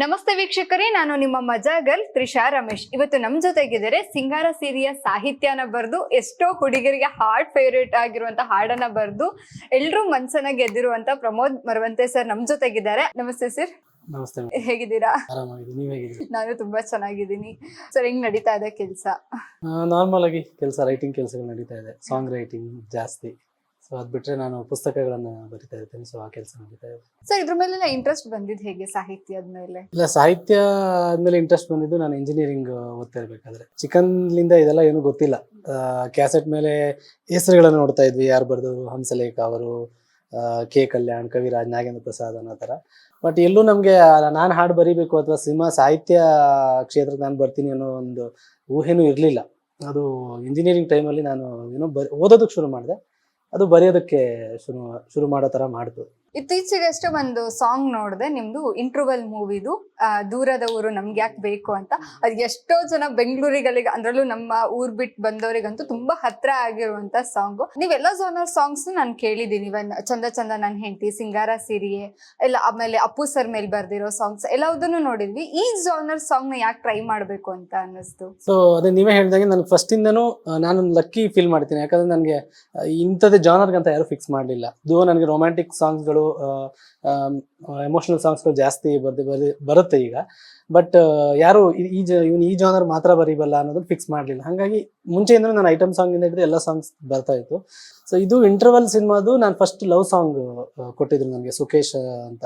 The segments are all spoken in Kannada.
ನಮಸ್ತೆ ವೀಕ್ಷಕರೇ ನಾನು ನಿಮ್ಮ ಮಜಾ ಗರ್ಲ್ ತ್ರಿಷಾ ರಮೇಶ್. ಇವತ್ತು ನಮ್ ಜೊತೆಗಿದ್ದಾರೆ ಸಿಂಗಾರ ಸೀರಿಯ ಸಾಹಿತ್ಯನ ಬರೆದು ಎಷ್ಟೋ ಹುಡುಗರಿಗೆ ಹಾರ್ಟ್ ಫೇವ್ರೇಟ್ ಆಗಿರುವಂತ ಹಾಡನ್ನ ಬರೆದು ಎಲ್ರೂ ಮನ್ಸನ್ನ ಗೆದ್ದಿರುವಂತ ಪ್ರಮೋದ್ ಮರವಂತೆ ಸರ್ ನಮ್ ಜೊತೆಗಿದ್ದಾರೆ. ನಮಸ್ತೆ ಸರ್ ನಮಸ್ತೆ ಹೇಗಿದ್ದೀರಾ? ನಾನು ತುಂಬಾ ಚೆನ್ನಾಗಿದ್ದೀನಿ. ಸರ್ ಹೆಂಗ್ ನಡೀತಾ ಇದೆ ಕೆಲ್ಸ? ನಾರ್ಮಲ್ ಆಗಿ ಕೆಲಸ ರೈಟಿಂಗ್ ಕೆಲಸಗಳು ನಡೀತಾ ಇದೆ. ಸಾಂಗ್ ರೈಟಿಂಗ್ ಜಾಸ್ತಿ. ಸೊ ಅದ್ ಬಿಟ್ರೆ ನಾನು ಪುಸ್ತಕಗಳನ್ನು ಬರಿತಾ ಇರ್ತೇನೆ. ಸೊ ಆ ಕೆಲಸ ನಡೀತಾ ಇದೆ. ಸರ್ ಇದ್ರ ಮೇಲೆಲ್ಲ ಇಂಟ್ರೆಸ್ಟ್ ಬಂದಿದ್ದು ಹೇಗೆ ಸಾಹಿತ್ಯದ ಮೇಲೆ? ಇಲ್ಲ ಸಾಹಿತ್ಯ ಆದ್ಮೇಲೆ ಇಂಟ್ರೆಸ್ಟ್ ಬಂದಿದ್ದು ನಾನು ಇಂಜಿನಿಯರಿಂಗ್ ಓದ್ತಾ ಇರ್ಬೇಕಾದ್ರೆ. ಚಿಕನ್ಲಿಂದ ಇದೆಲ್ಲ ಏನು ಗೊತ್ತಿಲ್ಲ. ಕ್ಯಾಸೆಟ್ ಮೇಲೆ ಹೆಸರುಗಳನ್ನ ನೋಡ್ತಾ ಇದ್ವಿ. ಯಾರು ಬರೆದವರು ಹಂಸಲೇಖ ಅವರು ಕೆ ಕಲ್ಯಾಣ್ ಕವಿರಾಜ್ ನಾಗೇಂದ್ರ ಪ್ರಸಾದ್ ಅನ್ನೋ ಥರ. ಬಟ್ ಎಲ್ಲೂ ನಮಗೆ ನಾನು ಹಾಡು ಬರಿಬೇಕು ಅಥವಾ ಸಿನಿಮಾ ಸಾಹಿತ್ಯ ಕ್ಷೇತ್ರಕ್ಕೆ ನಾನು ಬರ್ತೀನಿ ಅನ್ನೋ ಒಂದು ಊಹೆನೂ ಇರಲಿಲ್ಲ. ಅದು ಇಂಜಿನಿಯರಿಂಗ್ ಟೈಮಲ್ಲಿ ನಾನು ಏನೋ ಬ ಓದೋದಕ್ಕೆ ಶುರು ಮಾಡಿದೆ. ಅದು ಬರೆಯೋದಕ್ಕೆ ಶುರು ಶುರು ಮಾಡೋ ಥರ ಮಾಡ್ತು. ಇತ್ತೀಚೆಗಷ್ಟೇ ಒಂದು ಸಾಂಗ್ ನೋಡಿದೆ ನಿಮ್ದು ಇಂಟ್ರವಲ್ ಮೂವಿದು ದೂರದ ಊರು ನಮ್ಗೆ ಯಾಕೆ ಬೇಕು ಅಂತ. ಅದು ಎಷ್ಟೋ ಜನ ಬೆಂಗಳೂರಿಗಳಿಗೆ ಅಂದ್ರಲ್ಲೂ ನಮ್ಮ ಊರ್ ಬಿಟ್ಟು ಬಂದವರಿಗಂತೂ ತುಂಬಾ ಹತ್ರ ಆಗಿರುವಂತ ಸಾಂಗ್ ನೀವೆಲ್ಲ ಜೋನರ್ ಸಾಂಗ್ಸ್ ನಾನು ಕೇಳಿದೀನಿ ಇವನ್ ಚಂದ ಚಂದ ನನ್ ಹೆಂಡತಿ, ಸಿಂಗಾರ ಸಿರಿಯೆ, ಎಲ್ಲ ಆಮೇಲೆ ಅಪ್ಪು ಸರ್ ಮೇಲೆ ಬರ್ದಿರೋ ಸಾಂಗ್ಸ್ ಎಲ್ಲದನ್ನು ನೋಡಿದ್ವಿ. ಈ ಜೋನರ್ ಸಾಂಗ್ನ ಯಾಕೆ ಟ್ರೈ ಮಾಡ್ಬೇಕು ಅಂತ ಅನ್ನಿಸ್ತು. ಸೊ ಅದೇ ನೀವೇ ಹೇಳ್ದಂಗೆ ಫಸ್ಟ್ ಇಂದನು ನಾನು ಲಕ್ಕಿ ಫೀಲ್ ಮಾಡ್ತೀನಿ. ಯಾಕಂದ್ರೆ ನನಗೆ ಇಂಥದ್ದೇ ಜಾನರ್ಗಂತ ಯಾರು ಫಿಕ್ಸ್ ಮಾಡಲಿಲ್ಲ. ಇದು ನನಗೆ ರೊಮ್ಯಾಂಟಿಕ್ ಸಾಂಗ್ಸ್ಗಳು ಎಮೋಷನಲ್ ಸಾಂಗ್ಸ್ಗಳು ಜಾಸ್ತಿ ಬರ್ದು ಬರಿ ಬರುತ್ತೆ ಈಗ. ಬಟ್ ಯಾರು ಈ- ಜ, ಇವನು ಈ ಜಾನರ್ ಮಾತ್ರ ಬರೀಬಲ್ಲ ಅನ್ನೋದು ಫಿಕ್ಸ್ ಮಾಡಲಿಲ್ಲ. ಹಾಗಾಗಿ ಮುಂಚೆಯಿಂದ ನಾನು ಐಟಮ್ ಸಾಂಗಿಂದ ಹಿಡಿದು ಎಲ್ಲ ಸಾಂಗ್ಸ್ ಬರ್ತಾ ಇತ್ತು. ಸೊ ಇದು ಇಂಟರ್ವಲ್ ಸಿನಿಮಾದು ನಾನು ಫಸ್ಟ್ ಲವ್ ಸಾಂಗ್ ಕೊಟ್ಟಿದ್ರು ನನಗೆ ಸುಕೇಶ್ ಅಂತ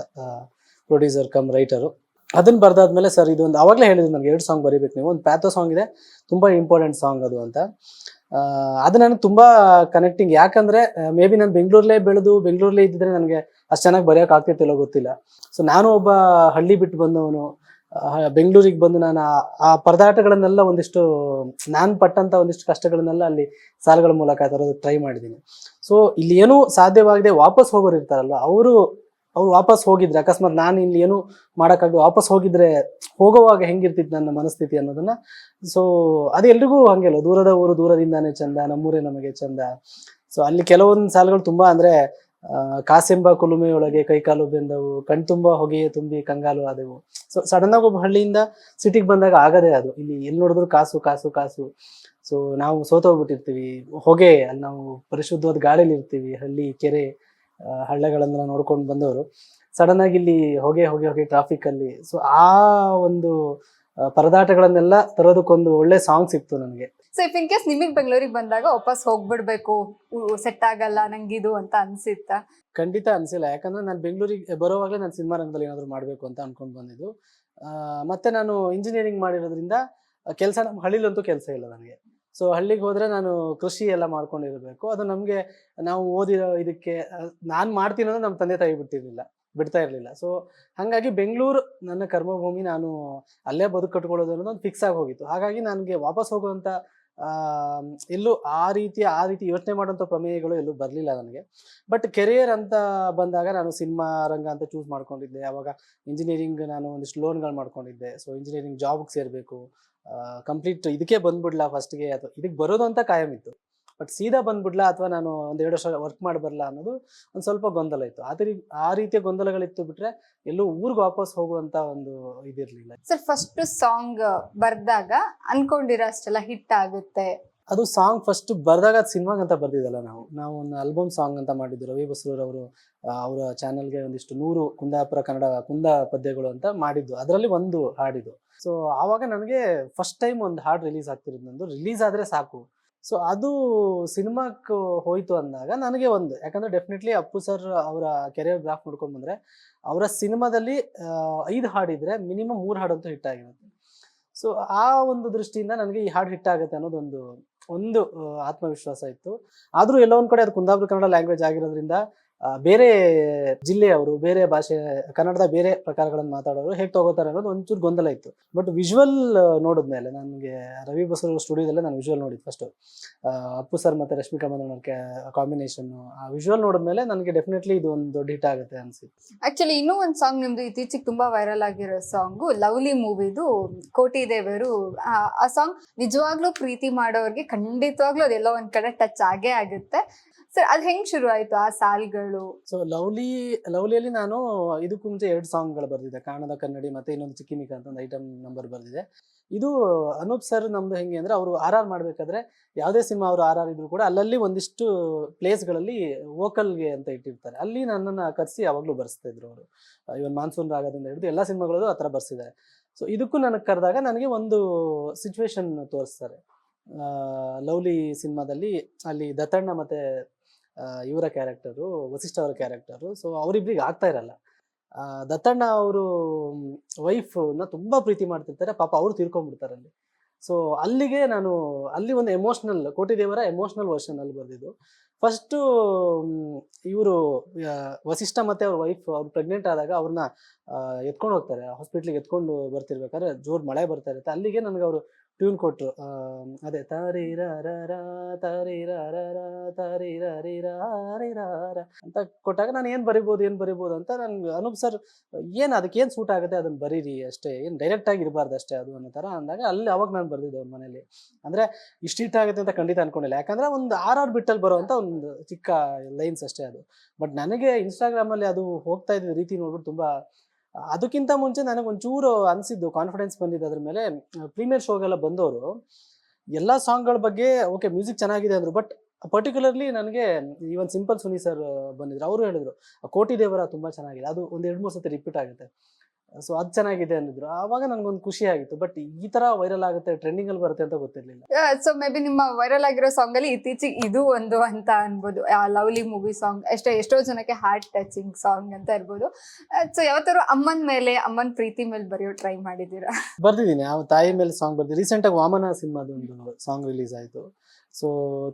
ಪ್ರೊಡ್ಯೂಸರ್ ಕಮ್ ರೈಟರು ಅದನ್ನ ಬರ್ದಾದ್ಮೇಲೆ ಸರ್ ಇದೊಂದು ಅವಾಗಲೇ ಹೇಳಿದ್ರು ನನಗೆ ಎರಡು ಸಾಂಗ್ ಬರೀಬೇಕು ನೀವು. ಒಂದು ಪ್ಯಾಥೋ ಸಾಂಗ್ ಇದೆ, ತುಂಬಾ ಇಂಪಾರ್ಟೆಂಟ್ ಸಾಂಗ್ ಅದು ಅಂತ. ಅದು ನನಗೆ ತುಂಬಾ ಕನೆಕ್ಟಿಂಗ್ ಯಾಕಂದ್ರೆ ಮೇ ಬಿ ನಾನು ಬೆಂಗಳೂರಲ್ಲೇ ಬೆಳೆದು ಬೆಂಗಳೂರಲ್ಲೇ ಇದ್ದಿದ್ರೆ ನನಗೆ ಅಷ್ಟು ಚೆನ್ನಾಗಿ ಬರೆಯೋಕೆ ಆಗ್ತಿತ್ತಿಲ್ಲೋ ಗೊತ್ತಿಲ್ಲ. ಸೊ ನಾನು ಒಬ್ಬ ಹಳ್ಳಿ ಬಿಟ್ಟು ಬಂದವನು ಬೆಂಗಳೂರಿಗೆ ಬಂದು ನಾನು ಆ- ಪರದಾಟಗಳನ್ನೆಲ್ಲ ಒಂದಿಷ್ಟು, ನಾನು ಪಟ್ಟಂತ ಒಂದಿಷ್ಟು ಕಷ್ಟಗಳನ್ನೆಲ್ಲ ಅಲ್ಲಿ ಸಾಲುಗಳ ಮೂಲಕ ತರೋದು ಟ್ರೈ ಮಾಡಿದ್ದೀನಿ ಸೊ ಇಲ್ಲಿ ಏನೂ ಸಾಧ್ಯವಾಗದೆ ವಾಪಸ್ ಹೋಗೋರು ಇರ್ತಾರಲ್ಲ ಅವರು, ಅವ್ರು ವಾಪಸ್ ಹೋಗಿದ್ರೆ, ಅಕಸ್ಮಾತ್ ನಾನು ಇಲ್ಲಿ ಏನು ಮಾಡೋಕ್ಕಾಗಿ ವಾಪಸ್ ಹೋಗಿದ್ರೆ ಹೋಗುವಾಗ ಹೆಂಗಿರ್ತಿತ್ತು ನನ್ನ ಮನಸ್ಥಿತಿ ಅನ್ನೋದನ್ನ ಸೊ ಅದು ಎಲ್ರಿಗೂ ಹಂಗೆಲ್ಲ, ದೂರದ ಊರು ದೂರದಿಂದಾನೇ ಚಂದ, ನಮ್ಮೂರೇ ನಮಗೆ ಚಂದ. ಸೊ ಅಲ್ಲಿ ಕೆಲವೊಂದು ಸಾಲುಗಳು ತುಂಬಾ ಅಂದ್ರೆ ಕಾಸೆಂಬ ಕುಲುಮೆಯೊಳಗೆ ಕೈಕಾಲು ಬೆಂದವು, ಕಣ್ತುಂಬ ಹೊಗೆಯೇ ತುಂಬಿ ಕಂಗಾಲು ಆದವು. ಸೊ ಸಡನ್ ಆಗಿ ಒಬ್ಬ ಹಳ್ಳಿಯಿಂದ ಸಿಟಿಗೆ ಬಂದಾಗ ಆಗದೇ ಅದು. ಇಲ್ಲಿ ಎಲ್ಲಿ ನೋಡಿದ್ರು ಕಾಸು ಕಾಸು ಕಾಸು. ಸೊ ನಾವು ಸೋತೋಗ್ಬಿಟ್ಟಿರ್ತೀವಿ ಹೊಗೆ, ಅಲ್ಲಿ ನಾವು ಪರಿಶುದ್ಧವಾದ ಗಾಳಿಲಿ ಇರ್ತೀವಿ, ಹಳ್ಳಿ, ಕೆರೆ ಹಳ್ಳಗಳನ್ನೆಲ್ಲ ನೋಡ್ಕೊಂಡು ಬಂದವರು. ಸಡನ್ ಆಗಿ ಇಲ್ಲಿ ಹೊಗೆ ಹೊಗೆ ಹೊಗೆ ಟ್ರಾಫಿಕ್ ಅಲ್ಲಿ. ಸೊ ಆ ಒಂದು ಪರದಾಟಗಳನ್ನೆಲ್ಲ ತರೋದಕ್ಕೊಂದು ಒಳ್ಳೆ ಸಾಂಗ್ ಸಿಕ್ತು ನನಗೆ. ಸೊ ಇಫ್ ಇನ್ ಕೇಸ್ ನಿಮಗೆ ಬೆಂಗಳೂರಿಗೆ ಬಂದಾಗ ವಾಪಸ್ ಹೋಗ್ಬಿಡ್ಬೇಕು ಸೆಟ್ ಆಗಲ್ಲ ನಂಗಿದು ಅಂತ ಅನ್ಸಿತ್ತ? ಖಂಡಿತ ಅನ್ಸಿಲ್ಲ. ಯಾಕಂದ್ರೆ ನಾನು ಬೆಂಗಳೂರಿಗೆ ಬರೋವಾಗಲೇ ನಾನು ಸಿನಿಮಾ ರಂಗದಲ್ಲಿ ಏನಾದ್ರು ಮಾಡಬೇಕು ಅಂತ ಅನ್ಕೊಂಡು ಬಂದಿದ್ದು. ಮತ್ತೆ ನಾನು ಇಂಜಿನಿಯರಿಂಗ್ ಮಾಡಿರೋದ್ರಿಂದ ಕೆಲಸ ನಮ್ಮ ಹಳ್ಳಿಲಂತೂ ಕೆಲಸ ಇಲ್ಲ ನನಗೆ. ಸೊ ಹಳ್ಳಿಗೆ ಹೋದ್ರೆ ನಾನು ಕೃಷಿ ಎಲ್ಲ ಮಾಡ್ಕೊಂಡಿರಬೇಕು. ಅದು ನಮಗೆ ನಾವು ಓದಿರೋ ಇದಕ್ಕೆ ನಾನು ಮಾಡ್ತೀನಿ ಅಂದ್ರೆ ನಮ್ಮ ತಂದೆ ತಾಯಿ ಬಿಟ್ಟಿರಲಿಲ್ಲ ಬಿಡ್ತಾ ಇರಲಿಲ್ಲ. ಸೊ ಹಾಗಾಗಿ ಬೆಂಗಳೂರು ನನ್ನ ಕರ್ಮಭೂಮಿ ನಾನು ಅಲ್ಲೇ ಬದುಕು ಕಟ್ಕೊಳ್ಳೋದು ಅನ್ನೋದು ಒಂದು ಫಿಕ್ಸ್ ಆಗಿ ಹೋಗಿತ್ತು. ಹಾಗಾಗಿ ನನಗೆ ವಾಪಸ್ ಹೋಗುವಂತ ಆ, ಎಲ್ಲೂ ಆ ರೀತಿ ಆ ರೀತಿ ಯೋಚನೆ ಮಾಡುವಂಥ ಪ್ರಮೇಯಗಳು ಎಲ್ಲೂ ಬರಲಿಲ್ಲ ನನಗೆ. ಬಟ್ ಕೆರಿಯರ್ ಅಂತ ಬಂದಾಗ ನಾನು ಸಿನಿಮಾ ರಂಗ ಅಂತ ಚೂಸ್ ಮಾಡ್ಕೊಂಡಿದ್ದೆ. ಅವಾಗ ಇಂಜಿನಿಯರಿಂಗ್ ನಾನು ಒಂದಿಷ್ಟು ಲೋನ್ಗಳು ಮಾಡ್ಕೊಂಡಿದ್ದೆ. ಸೊ ಇಂಜಿನಿಯರಿಂಗ್ ಜಾಬ್ಗೆ ಸೇರಬೇಕು. ಕಂಪ್ಲೀಟ್ ಇದಕ್ಕೆ ಬಂದ್ಬಿಡ್ಲ ಫಸ್ಟ್ಗೆ ಅಥವಾ ಇದಕ್ಕೆ ಬರೋದು ಅಂತ ಕಾಯಂ ಇತ್ತು. ಬಟ್ ಸೀದಾ ಬಂದ್ಬಿಡ್ಲಾ ಅಥವಾ ನಾನು ಒಂದು ಎರಡು ವರ್ಷ ವರ್ಕ್ ಮಾಡಿ ಬರಲ್ಲ ಅನ್ನೋದು ಒಂದು ಸ್ವಲ್ಪ ಗೊಂದಲ ಇತ್ತು. ಆ ರೀ- ಆ ರೀತಿಯ ಗೊಂದಲಗಳಿತ್ತು ಬಿಟ್ರೆ ಎಲ್ಲೂ ಊರಿಗೆ ವಾಪಸ್ ಹೋಗುವಂತ ಒಂದು ಇದಿರ್ಲಿಲ್ಲ. ಸರ್ ಫಸ್ಟ್ ಸಾಂಗ್ ಬರ್ದಾಗ ಅನ್ಕೊಂಡಿರೋ ಅಷ್ಟೆಲ್ಲ ಹಿಟ್ ಆಗುತ್ತೆ. ಅದು ಸಾಂಗ್ ಫಸ್ಟ್ ಬರ್ದಾಗ ಅದು ಸಿನಿಮಾಗೆ ಅಂತ ಬರ್ದಿದ್ದಲ್ಲ ನಾವು. ನಾವು ಒಂದು ಆಲ್ಬಮ್ ಸಾಂಗ್ ಅಂತ ಮಾಡಿದ್ದು ರವಿ ಬಸ್ರೂರ್ ಅವರು ಅವರ ಚಾನಲ್ಗೆ ಒಂದಿಷ್ಟು ನೂರು ಕುಂದಾಪುರ ಕನ್ನಡ ಕುಂದ ಪದ್ಯಗಳು ಅಂತ ಮಾಡಿದ್ದು. ಅದರಲ್ಲಿ ಒಂದು ಹಾಡಿದು ಸೊ ಆವಾಗ ನನಗೆ ಫಸ್ಟ್ ಟೈಮ್ ಒಂದು ಹಾಡು ರಿಲೀಸ್ ಆಗ್ತಿರೋದು ನಂದು. ರಿಲೀಸ್ ಆದರೆ ಸಾಕು. ಸೊ ಅದು ಸಿನಿಮಾಕ್ಕೆ ಹೋಯ್ತು ಅಂದಾಗ ನನಗೆ ಒಂದು. ಯಾಕಂದ್ರೆ ಡೆಫಿನೆಟ್ಲಿ ಅಪ್ಪು ಸರ್ ಅವರ ಕೆರಿಯರ್ ಗ್ರಾಫ್ ನೋಡ್ಕೊಂಡ್ ಬಂದ್ರೆ ಅವರ ಸಿನಿಮಾದಲ್ಲಿ ಐದು ಹಾಡಿದ್ರೆ ಮಿನಿಮಮ್ ಮೂರು ಹಾಡಂತೂ ಹಿಟ್ ಆಗಿರುತ್ತೆ. ಸೊ ಆ ಒಂದು ದೃಷ್ಟಿಯಿಂದ ನನಗೆ ಈ ಹಾಡು ಹಿಟ್ ಆಗುತ್ತೆ ಅನ್ನೋದೊಂದು ಒಂದು ಆತ್ಮವಿಶ್ವಾಸ ಇತ್ತು. ಆದ್ರೂ ಎಲ್ಲೊಂದ್ ಕಡೆ ಅದು ಕುಂದಾಪುರ ಕನ್ನಡ ಲ್ಯಾಂಗ್ವೇಜ್ ಆಗಿರೋದ್ರಿಂದ ಬೇರೆ ಜಿಲ್ಲೆಯವರು, ಬೇರೆ ಭಾಷೆ, ಕನ್ನಡದ ಬೇರೆ ಪ್ರಕಾರಗಳನ್ನು ಮಾತಾಡೋರು ಹೇಗೆ ತಗೋತಾರೆ ಅನ್ನೋದು ಒಂಚೂರು ಗೊಂದಲ ಇತ್ತು. ಬಟ್ ವಿಜುವಲ್ ನೋಡಿದ್ಮೇಲೆ ನನಗೆ ರವಿ ಬಸರು ಸ್ಟುಡಿಯೋದಲ್ಲೇ ನಾನು ವಿಜುವಲ್ ನೋಡಿದ್ದು ಫಸ್ಟು ಅಪ್ಪು ಸರ್ ಮತ್ತೆ ರಶ್ಮಿಕಾ ಮಂದಣ್ಣ ಕಾಂಬಿನೇಷನ್ನು ಆ ವಿಜುವಲ್ ನೋಡಿದ್ಮೇಲೆ ನನಗೆ ಡೆಫಿನೆಟ್ಲಿ ಇದು ಒಂದು ದೊಡ್ಡ ಹಿಟ್ ಆಗುತ್ತೆ ಅನಿಸಿತ್ತು. ಆ್ಯಕ್ಚುಲಿ ಇನ್ನೂ ಒಂದು ಸಾಂಗ್ ನಿಮ್ಮದು ಇತ್ತೀಚೆಗೆ ತುಂಬಾ ವೈರಲ್ ಆಗಿರೋ ಸಾಂಗು ಲವ್ಲಿ ಮೂವಿದು ಕೋಟಿ ದೇವರು. ಆ ಸಾಂಗ್ ನಿಜವಾಗ್ಲೂ ಪ್ರೀತಿ ಮಾಡೋರಿಗೆ ಖಂಡಿತವಾಗ್ಲೂ ಅದೆಲ್ಲ ಒಂದು ಕಡೆ ಟಚ್ ಆಗೇ ಆಗುತ್ತೆ. ಸರ್ ಅದ್ ಹೆಂಗ್ ಶುರು ಆಯ್ತು ಆ ಸಾಲ್ಗಳು? ಸೊ ಲವ್ಲಿ, ಲವ್ಲಿಯಲ್ಲಿ ನಾನು ಇದಕ್ಕೂ ಮುಂಚೆ ಎರಡು ಸಾಂಗ್ಗಳು ಬರೆದಿದ್ದೆ ಕಾಣದ ಕನ್ನಡಿ ಮತ್ತೆ ಇನ್ನೊಂದು ಚಿಕ್ಕಿಮಿಕ ಅಂತ ಒಂದು ಐಟಮ್ ನಂಬರ್ ಬರೆದಿದೆ. ಇದು ಅನೂಪ್ ಸರ್ ನಮ್ದು ಹೆಂಗೆ ಅಂದ್ರೆ ಅವರು ಆರ್ ಆರ್ ಮಾಡ್ಬೇಕಾದ್ರೆ ಯಾವುದೇ ಸಿನಿಮಾ ಅವರು ಆರ್ ಆರ್ ಇದ್ರು ಕೂಡ ಅಲ್ಲಲ್ಲಿ ಒಂದಿಷ್ಟು ಪ್ಲೇಸ್ಗಳಲ್ಲಿ ವೋಕಲ್ಗೆ ಅಂತ ಇಟ್ಟಿರ್ತಾರೆ. ಅಲ್ಲಿ ನನ್ನನ್ನು ಕರೆಸಿ ಯಾವಾಗಲೂ ಬರ್ಸ್ತಾ ಇದ್ರು ಅವರು ಇವನ್ ಮಾನ್ಸೂನ್ ರಾಗದಿಂದ ಹಿಡಿದು ಎಲ್ಲ ಸಿನಿಮಾಗಳಲ್ಲೂ ಆ ಥರ ಬರ್ಸಿದ್ದಾರೆ. ಸೊ ಇದಕ್ಕೂ ನನಗೆ ಕರೆದಾಗ ನನಗೆ ಒಂದು ಸಿಚುವೇಶನ್ ತೋರಿಸ್ತಾರೆ. ಲವ್ಲಿ ಸಿನಿಮಾದಲ್ಲಿ ಅಲ್ಲಿ ದತ್ತಣ್ಣ ಮತ್ತೆ ಇವರ ಕ್ಯಾರೆಕ್ಟರು, ವಸಿಷ್ಠ ಅವರ ಕ್ಯಾರೆಕ್ಟರು. ಸೊ ಅವರಿಬ್ರಿಗೆ ಆಗ್ತಾ ಇರಲ್ಲ. ದತ್ತಣ್ಣ ಅವರು ವೈಫ್ನ ತುಂಬ ಪ್ರೀತಿ ಮಾಡ್ತಿರ್ತಾರೆ. ಪಾಪ ಅವರು ತೀರ್ಕೊಂಡ್ಬಿಡ್ತಾರೆ ಅಲ್ಲಿ. ಸೊ ಅಲ್ಲಿಗೆ ನಾನು, ಅಲ್ಲಿ ಒಂದು ಎಮೋಷ್ನಲ್ ಕೋಟಿದೇವರ ಎಮೋಷ್ನಲ್ ವರ್ಷನ್ ಅಲ್ಲಿ ಬರೆದಿದ್ದು. ಫಸ್ಟು ಇವರು ವಸಿಷ್ಠ ಮತ್ತೆ ಅವ್ರ ವೈಫ್ ಅವ್ರು ಪ್ರೆಗ್ನೆಂಟ್ ಆದಾಗ ಅವ್ರನ್ನ ಎತ್ಕೊಂಡು ಹೋಗ್ತಾರೆ. ಹಾಸ್ಪಿಟ್ಲಿಗೆ ಎತ್ಕೊಂಡು ಬರ್ತಿರ್ಬೇಕಾದ್ರೆ ಜೋರು ಮಳೆ ಬರ್ತಾ ಇರುತ್ತೆ. ಅಲ್ಲಿಗೆ ನನಗೆ ಅವರು ಟ್ಯೂನ್ ಕೊಟ್ಟರು ಅದೇ ತಾರಿ ತಾರಿ ತಾರಿ ಅಂತ ಕೊಟ್ಟಾಗ ನಾನು ಏನು ಬರಿಬೋದು ಏನು ಬರಿಬೋದು ಅಂತ ನನ್ಗೆ ಅನೂಪ್ ಸರ್ ಏನು ಅದಕ್ಕೆ ಏನು ಸೂಟ್ ಆಗುತ್ತೆ ಅದನ್ನ ಬರೀರಿ ಅಷ್ಟೇ, ಏನು ಡೈರೆಕ್ಟ್ ಆಗಿ ಇರಬಾರ್ದು ಅಷ್ಟೇ ಅದು ಅನ್ನೋ ಥರ ಅಂದಾಗ ಅಲ್ಲಿ ಅವಾಗ ನಾನು ಬರೆದಿದ್ದೆ ಅವ್ರ ಮನೇಲಿ. ಅಂದ್ರೆ ಇಷ್ಟ ಆಗುತ್ತೆ ಅಂತ ಖಂಡಿತ ಅನ್ಕೊಂಡಿಲ್ಲ. ಯಾಕಂದರೆ ಒಂದು ಆರ್ ಆರ್ ಬಿಟ್ಟಲ್ಲಿ ಬರುವಂಥ ಒಂದು ಚಿಕ್ಕ ಲೈನ್ಸ್ ಅಷ್ಟೇ ಅದು. ಬಟ್ ನನಗೆ ಇನ್ಸ್ಟಾಗ್ರಾಮಲ್ಲಿ ಅದು ಹೋಗ್ತಾ ಇದ್ದ ರೀತಿ ನೋಡ್ಬಿಟ್ಟು ತುಂಬಾ ಅದಕ್ಕಿಂತ ಮುಂಚೆ ನನಗೆ ಒಂಚೂರು ಅನ್ಸಿದ್ದು ಕಾನ್ಫಿಡೆನ್ಸ್ ಬಂದಿದ್ದು ಅದ್ರ ಮೇಲೆ ಪ್ರೀಮಿಯರ್ ಶೋಗೆಲ್ಲ ಬಂದವರು ಎಲ್ಲ ಸಾಂಗ್ಗಳ ಬಗ್ಗೆ ಓಕೆ ಮ್ಯೂಸಿಕ್ ಚೆನ್ನಾಗಿದೆ ಅಂದ್ರು ಬಟ್ ಪರ್ಟಿಕ್ಯುಲರ್ಲಿ ನನಗೆ ಈವನ್ ಸಿಂಪಲ್ ಸುನಿ ಸರ್ ಬಂದಿದ್ರು. ಅವರು ಹೇಳಿದ್ರು ಕೋಟಿ ದೇವರ ತುಂಬಾ ಚೆನ್ನಾಗಿದೆ. ಅದು ಒಂದು ಎರಡು ಮೂರು ಸತಿ ರಿಪೀಟ್ ಆಗುತ್ತೆ. ಸೊ ಅದು ಚೆನ್ನಾಗಿದೆ ಅಂದಿದ್ರು. ಆವಾಗ ನನಗೊಂದು ಖುಷಿ ಆಗಿತ್ತು. ಬಟ್ ಈ ತರ ವೈರಲ್ ಆಗುತ್ತೆ ಟ್ರೆಂಡಿಂಗ್ ಅಲ್ಲಿ ಬರುತ್ತೆ ಅಂತ ಗೊತ್ತಿರ್ಲಿಲ್ಲ. ಸೊ ಮೇ ಬಿ ನಿಮ್ಮ ವೈರಲ್ ಆಗಿರೋ ಸಾಂಗ್ ಅಲ್ಲಿ ಇತ್ತೀಚೆಗೆ ಇದು ಒಂದು ಅಂತ ಅನ್ಬೋದು. ಲವ್ಲಿ ಮೂವಿ ಸಾಂಗ್ ಎಷ್ಟೋ ಎಷ್ಟೋ ಜನಕ್ಕೆ ಹಾರ್ಟ್ ಟಚಿಂಗ್ ಸಾಂಗ್ ಅಂತ ಇರ್ಬೋದು. ಸೊ ಯಾವತ್ತಾರು ಅಮ್ಮನ ಮೇಲೆ ಅಮ್ಮನ ಪ್ರೀತಿ ಮೇಲೆ ಬರೆಯೋ ಟ್ರೈ ಮಾಡಿದ್ದೀರಾ? ಬರ್ದಿದ್ದೀನಿ. ಆ ತಾಯಿ ಮೇಲೆ ಸಾಂಗ್ ಬರ್ದಿ ರೀಸೆಂಟ್ ಆಗಿ ವಾಮನ ಸಿನಿಮಾದ ಒಂದು ಸಾಂಗ್ ರಿಲೀಸ್ ಆಯಿತು. ಸೊ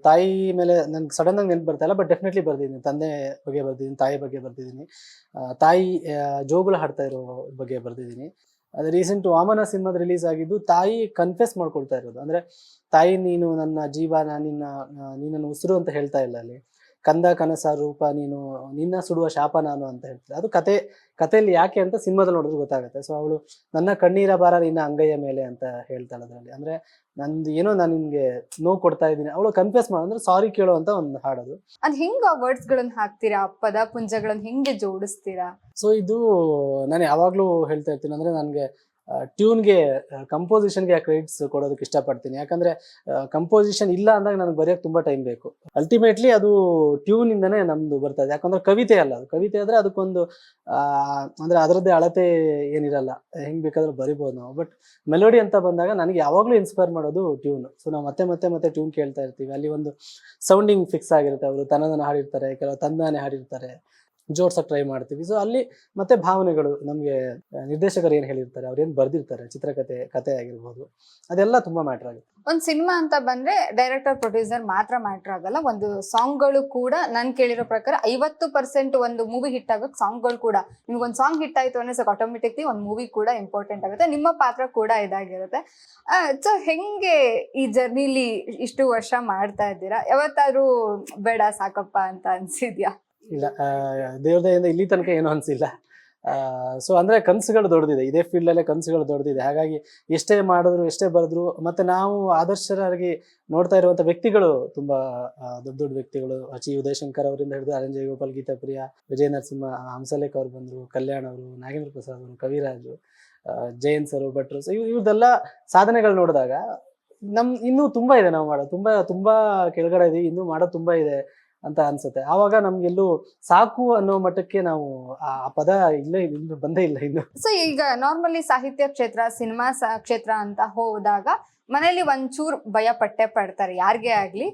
ತಾಯಿ ಮೇಲೆ ನನ್ಗೆ ಸಡನ್ ಆಗಿ ನೆನ್ಪು ಬರ್ತಾ ಇಲ್ಲ ಬಟ್ ಡೆಫಿನೆಟ್ಲಿ ಬರ್ದಿದ್ದೀನಿ. ತಂದೆ ಬಗ್ಗೆ ಬರ್ದಿದ್ದೀನಿ, ತಾಯಿ ಬಗ್ಗೆ ಬರ್ದಿದ್ದೀನಿ. ತಾಯಿ ಜೋಗುಳ ಹಾಡ್ತಾ ಇರೋ ಬಗ್ಗೆ ಬರ್ದಿದ್ದೀನಿ. ಅದೇ ರೀಸೆಂಟ್ ವಾಮನ ಸಿನಿಮಾದ ರಿಲೀಸ್ ಆಗಿದ್ದು ತಾಯಿ ಕನ್ಫೆಸ್ ಮಾಡ್ಕೊಳ್ತಾ ಇರೋದು. ಅಂದ್ರೆ ತಾಯಿ ನೀನು ನನ್ನ ಜೀವನ, ನಿನ್ನ ನೀನನ್ನು ನೀನು ಉಸಿರು ಅಂತ ಹೇಳ್ತಾ ಇಲ್ಲ ಅಲ್ಲಿ. ಕಂದ ಕನಸ ರೂಪ ನೀನು ನಿನ್ನ ಸುಡುವ ಶಾಪ ನಾನು ಅಂತ ಹೇಳ್ತಾರೆ. ಅದು ಕತೆ ಕಥೆಯಲ್ಲಿ ಯಾಕೆ ಅಂತ ಸಿನಿಮಾದಲ್ಲಿ ನೋಡಿದ್ರೆ ಗೊತ್ತಾಗುತ್ತೆ. ಸೊ ಅವಳು ನನ್ನ ಕಣ್ಣೀರ ಬಾರ ನಿನ್ನ ಅಂಗೈಯ ಮೇಲೆ ಅಂತ ಹೇಳ್ತಾಳೆ ಅದರಲ್ಲಿ. ಅಂದ್ರೆ ನಂದು ಏನೋ ನಾನು ನಿನ್ಗೆ ನೋವು ಕೊಡ್ತಾ ಇದ್ದೀನಿ. ಅವಳು ಕನ್ಫ್ಯೂಸ್ ಮಾಡೋ ಅಂದ್ರೆ ಸಾರಿ ಕೇಳೋ ಅಂತ ಒಂದು ಹಾಡೋದು. ಅದ್ ಹೆಂಗ್ ಆ ವರ್ಡ್ಸ್ ಗಳನ್ನ ಹಾಕ್ತೀರಾ? ಪದ ಪುಂಜಗಳನ್ನ ಹೆಂಗೆ ಜೋಡಿಸ್ತೀರಾ? ಸೊ ಇದು ನಾನು ಯಾವಾಗಲೂ ಹೇಳ್ತಾ ಇರ್ತೀನಿ. ಅಂದ್ರೆ ನನಗೆ ಟ್ಯೂನ್ಗೆ ಕಂಪೋಸಿಷನ್ಗೆ ಕ್ರೆಡಿಟ್ಸ್ ಕೊಡೋದಕ್ಕೆ ಇಷ್ಟಪಡ್ತೀನಿ. ಯಾಕಂದ್ರೆ ಕಂಪೋಸಿಷನ್ ಇಲ್ಲ ಅಂದಾಗ ನನಗೆ ಬರೆಯೋಕೆ ತುಂಬಾ ಟೈಮ್ ಬೇಕು. ಅಲ್ಟಿಮೇಟ್ಲಿ ಅದು ಟ್ಯೂನ್ ಇಂದನೇ ನಮ್ದು ಬರ್ತದೆ. ಯಾಕಂದ್ರೆ ಕವಿತೆ ಅಲ್ಲ ಅದು. ಕವಿತೆ ಆದ್ರೆ ಅದಕ್ಕೊಂದು ಅಂದ್ರೆ ಅದರದ್ದೇ ಅಳತೆ ಏನಿರಲ್ಲ. ಹೆಂಗ್ ಬೇಕಾದ್ರೂ ಬರಿಬೋದು ನಾವು. ಬಟ್ ಮೆಲೋಡಿ ಅಂತ ಬಂದಾಗ ನನಗೆ ಯಾವಾಗಲೂ ಇನ್ಸ್ಪೈರ್ ಮಾಡೋದು ಟ್ಯೂನ್ ಸೊ ನಾವು ಮತ್ತೆ ಮತ್ತೆ ಮತ್ತೆ ಟ್ಯೂನ್ ಕೇಳ್ತಾ ಇರ್ತೀವಿ. ಅಲ್ಲಿ ಒಂದು ಸೌಂಡಿಂಗ್ ಫಿಕ್ಸ್ ಆಗಿರುತ್ತೆ. ಅವರು ತನ್ನದನ್ನ ಹಾಡಿರ್ತಾರೆ, ಕೆಲವು ತಂದಾನೆ ಹಾಡಿರ್ತಾರೆ. ಜೋಡ್ಸಕ್ ಟ್ರೈ ಮಾಡ್ತೀವಿ. ಸೊ ಅಲ್ಲಿ ಮತ್ತೆ ಭಾವನೆಗಳು ನಮಗೆ ನಿರ್ದೇಶಕರು ಏನು ಹೇಳಿರ್ತಾರೆ, ಅವ್ರು ಏನು ಬರ್ದಿರ್ತಾರೆ ಚಿತ್ರಕಥೆ ಕತೆ ಆಗಿರ್ಬೋದು, ಅದೆಲ್ಲ ತುಂಬಾ ಮ್ಯಾಟರ್ ಆಗುತ್ತೆ. ಒಂದು ಸಿನಿಮಾ ಅಂತ ಬಂದ್ರೆ ಡೈರೆಕ್ಟರ್ ಪ್ರೊಡ್ಯೂಸರ್ ಮಾತ್ರ ಮ್ಯಾಟ್ರ್ ಆಗಲ್ಲ. ಒಂದು ಸಾಂಗ್ಗಳು ಕೂಡ ನಾನು ಕೇಳಿರೋ ಪ್ರಕಾರ ಐವತ್ತು ಪರ್ಸೆಂಟ್ ಒಂದು ಮೂವಿ ಹಿಟ್ ಆಗಕ್ ಸಾಂಗ್ಗಳು ಕೂಡ, ನಿಮ್ಗೆ ಒಂದು ಸಾಂಗ್ ಹಿಟ್ ಆಯ್ತು ಅಂದ್ರೆ ಸ್ವಲ್ಪ ಆಟೋಮೆಟಿಕ್ಲಿ ಒಂದು ಮೂವಿ ಕೂಡ ಇಂಪಾರ್ಟೆಂಟ್ ಆಗುತ್ತೆ. ನಿಮ್ಮ ಪಾತ್ರ ಕೂಡ ಇದಾಗಿರುತ್ತೆ. ಸೊ ಹೆಂಗೆ ಈ ಜರ್ನಿಲಿ ಇಷ್ಟು ವರ್ಷ ಮಾಡ್ತಾ ಇದ್ದೀರಾ? ಯಾವತ್ತಾದ್ರೂ ಬೇಡ ಸಾಕಪ್ಪ ಅಂತ ಅನ್ಸಿದ್ಯಾ? ಇಲ್ಲ ದೇವ್ರ ದಯೆಯಿಂದ ಇಲ್ಲಿ ತನಕ ಏನೂ ಅನ್ಸಿಲ್ಲ. ಸೊ ಅಂದ್ರೆ ಕನಸುಗಳು ದೊಡ್ಡದಿದೆ. ಇದೇ ಫೀಲ್ಡಲ್ಲೇ ಕನಸುಗಳು ದೊಡ್ಡದಿದೆ. ಹಾಗಾಗಿ ಎಷ್ಟೇ ಮಾಡಿದ್ರು, ಎಷ್ಟೇ ಬರೆದ್ರು, ಮತ್ತೆ ನಾವು ಆದರ್ಶರಾಗಿ ನೋಡ್ತಾ ಇರುವಂಥ ವ್ಯಕ್ತಿಗಳು ತುಂಬಾ ದೊಡ್ಡ ದೊಡ್ಡ ವ್ಯಕ್ತಿಗಳು. ಅಚಿ ಉದಯಶಂಕರ್ ಅವರಿಂದ ಹಿಡಿದು ಅರಂಜಯ್ ಗೋಪಾಲ್ ಗೀತಾಪ್ರಿಯ ವಿಜಯ ನರಸಿಂಹ ಹಂಸಲೇಖ ಅವರು ಬಂದರು, ಕಲ್ಯಾಣ್ ಅವರು, ನಾಗೇಂದ್ರ ಪ್ರಸಾದ್ ಅವರು, ಕವಿರಾಜು ಜಯಂತ್ ಸರ್, ಭಟ್ರು ಸೊ ಇವ್, ಇವ್ರದೆಲ್ಲ ಸಾಧನೆಗಳು ನೋಡಿದಾಗ ನಮ್, ಇನ್ನೂ ತುಂಬಾ ಇದೆ ನಾವು ಮಾಡೋದು. ತುಂಬಾ ತುಂಬಾ ಕೆಳಗಡೆ ಇದೆ ಇನ್ನೂ ಮಾಡೋದು ತುಂಬಾ ಇದೆ. ಅಂತ ಅನ್ಸುತ್ತೆ. ಆವಾಗ ನಮ್ಗೆಲ್ಲೂ ಸಾಕು ಅನ್ನೋ ಮಟ್ಟಕ್ಕೆ ನಾವು ಆ ಪದ ಇಲ್ಲೇ ಇನ್ನು ಬಂದೇ ಇಲ್ಲ ಇನ್ನು. ಸೊ ಈಗ ನಾರ್ಮಲಿ ಸಾಹಿತ್ಯ ಕ್ಷೇತ್ರ ಸಿನಿಮಾ ಕ್ಷೇತ್ರ ಅಂತ ಹೋದಾಗ ಮನೇಲಿ ಒಂಚೂರು ಭಯ ಪಟ್ಟೆ ಪಡ್ತಾರೆ ಯಾರಿಗೆ ಆಗ್ಲಿ.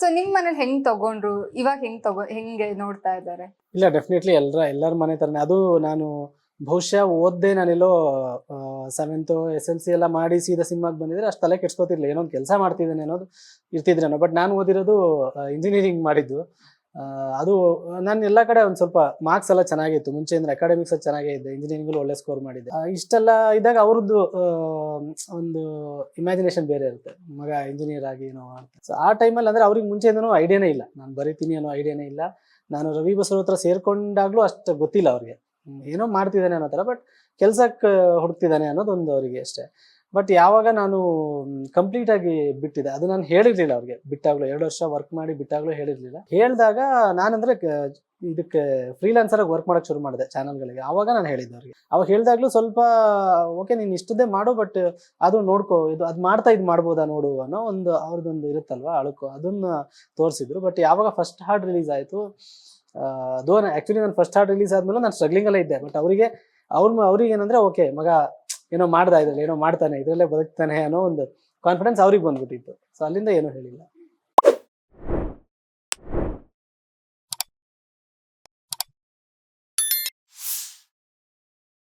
ಸೊ ನಿಮ್ ಮನೇಲಿ ಹೆಂಗ್ ತಗೊಂಡ್ರು? ಇವಾಗ ಹೆಂಗ್ ತಗೋ ಹೆಂಗೆ ನೋಡ್ತಾ ಇದ್ದಾರೆ? ಇಲ್ಲ ಡೆಫಿನೆಟ್ಲಿ ಎಲ್ಲರ ಎಲ್ಲರ ಮನೆ ತರನೇ. ಅದು ನಾನು ಬಹುಶಃ ಓದ್ದೆ ನಾನೆಲ್ಲೋ ಸೆವೆಂತ್ ಎಸ್ ಎಲ್ ಸಿ ಎಲ್ಲ ಮಾಡಿ ಸೀದಾ ಸಿನಿಮಾಗೆ ಬಂದಿದ್ರೆ ಅಷ್ಟು ತಲೆ ಕೆಡ್ಸ್ಕೊತಿರ್ಲಿಲ್ಲ. ಏನೋ ಒಂದು ಕೆಲಸ ಮಾಡ್ತಿದ್ದೇನೆ ಅನ್ನೋದು ಇರ್ತಿದ್ರೇನೋ ಬಟ್ ನಾನು ಓದಿರೋದು ಇಂಜಿನಿಯರಿಂಗ್ ಮಾಡಿದ್ದು. ಅದು, ನಾನು ಎಲ್ಲ ಕಡೆ ಒಂದು ಸ್ವಲ್ಪ ಮಾರ್ಕ್ಸ್ ಎಲ್ಲ ಚೆನ್ನಾಗಿತ್ತು. ಮುಂಚೆ ಅಂದರೆ ಅಕಾಡೆಮಿಕ್ಸ್ ಚೆನ್ನಾಗೇ ಇದ್ದೆ. ಇಂಜಿನಿಯರಿಂಗಲ್ಲಿ ಒಳ್ಳೆ ಸ್ಕೋರ್ ಮಾಡಿದ್ದೆ. ಇಷ್ಟೆಲ್ಲ ಇದ್ದಾಗ ಅವ್ರದ್ದು ಒಂದು ಇಮ್ಯಾಜಿನೇಷನ್ ಬೇರೆ ಇರುತ್ತೆ. ಮಗ ಇಂಜಿನಿಯರ್ ಆಗಿ ಏನೋ ಸೊ ಆ ಟೈಮಲ್ಲಿ ಅಂದರೆ ಅವ್ರಿಗೆ ಮುಂಚೆಯಿಂದನೂ ಐಡಿಯಾನೇ ಇಲ್ಲ. ನಾನು ಬರಿತೀನಿ ಅನ್ನೋ ಐಡಿಯಾನೇ ಇಲ್ಲ. ನಾನು ರವಿ ಬಸವ್ರ ಹತ್ರ ಸೇರ್ಕೊಂಡಾಗ್ಲೂ ಅಷ್ಟು ಗೊತ್ತಿಲ್ಲ ಅವ್ರಿಗೆ. ಏನೋ ಮಾಡ್ತಿದ್ದಾನೆ ಅನ್ನೋ ಥರ ಬಟ್ ಕೆಲ್ಸಕ್ಕೆ ಹುಡುಕ್ತಿದ್ದಾನೆ ಅನ್ನೋದೊಂದು ಅವರಿಗೆ ಅಷ್ಟೇ. ಬಟ್ ಯಾವಾಗ ನಾನು ಕಂಪ್ಲೀಟ್ ಆಗಿ ಬಿಟ್ಟಿದೆ ಅದು ನಾನು ಹೇಳಿರ್ಲಿಲ್ಲ ಅವ್ರಿಗೆ. ಬಿಟ್ಟಾಗ್ಲೂ ಎರಡು ವರ್ಷ ವರ್ಕ್ ಮಾಡಿ ಬಿಟ್ಟಾಗ್ಲೂ ಹೇಳಿರ್ಲಿಲ್ಲ. ಹೇಳಿದಾಗ ನಾನಂದ್ರೆ ಇದಕ್ಕೆ ಫ್ರೀಲಾನ್ಸರ್ ಆಗಿ ವರ್ಕ್ ಮಾಡಕ್ ಶುರು ಮಾಡಿದೆ ಚಾನಲ್ಗಳಿಗೆ ಆವಾಗ ನಾನು ಹೇಳಿದ್ದೆ ಅವ್ರಿಗೆ. ಅವಾಗ ಹೇಳಿದಾಗ್ಲೂ ಸ್ವಲ್ಪ ಓಕೆ ನೀನು ಇಷ್ಟದೇ ಮಾಡು ಬಟ್ ಅದು ನೋಡ್ಕೋ, ಇದು, ಅದು ಮಾಡ್ತಾ ಇದು ಮಾಡ್ಬೋದಾ ನೋಡು ಅನ್ನೋ ಒಂದು ಅವ್ರದ್ದೊಂದು ಇರುತ್ತಲ್ವಾ, ಅಳುಕು. ಅದನ್ನ ತೋರಿಸಿದ್ರು. ಬಟ್ ಯಾವಾಗ ಫಸ್ಟ್ ಹಾರ್ಡ್ ರಿಲೀಸ್ ಆಯಿತು ದೋ ಆಕ್ಚುಲಿ ನಾನು ಫಸ್ಟ್ ಹಾರ್ಡ್ ರಿಲೀಸ್ ಆದ್ಮೇಲೆ ನಾನು ಸ್ಟ್ರಗ್ಲಿಂಗ್ ಅಲ್ಲೇ ಇದ್ದೆ ಬಟ್ ಅವರಿಗೆ ಅವ್ರ ಅವ್ರಿಗೆ ಏನಂದ್ರೆ ಓಕೆ ಮಗ, ಏನೋ ಮಾಡ್ದ ಇದ್ರಲ್ಲಿ, ಏನೋ ಮಾಡ್ತಾನೆ, ಇದ್ರಲ್ಲೇ ಬದುಕ್ತಾನೆ ಅನ್ನೋ ಒಂದು ಕಾನ್ಫಿಡೆನ್ಸ್ ಅವ್ರಿಗೆ ಬಂದ್ಬಿಟ್ಟಿತ್ತು. ಸೊ ಅಲ್ಲಿಂದ ಏನೂ ಹೇಳಿಲ್ಲ.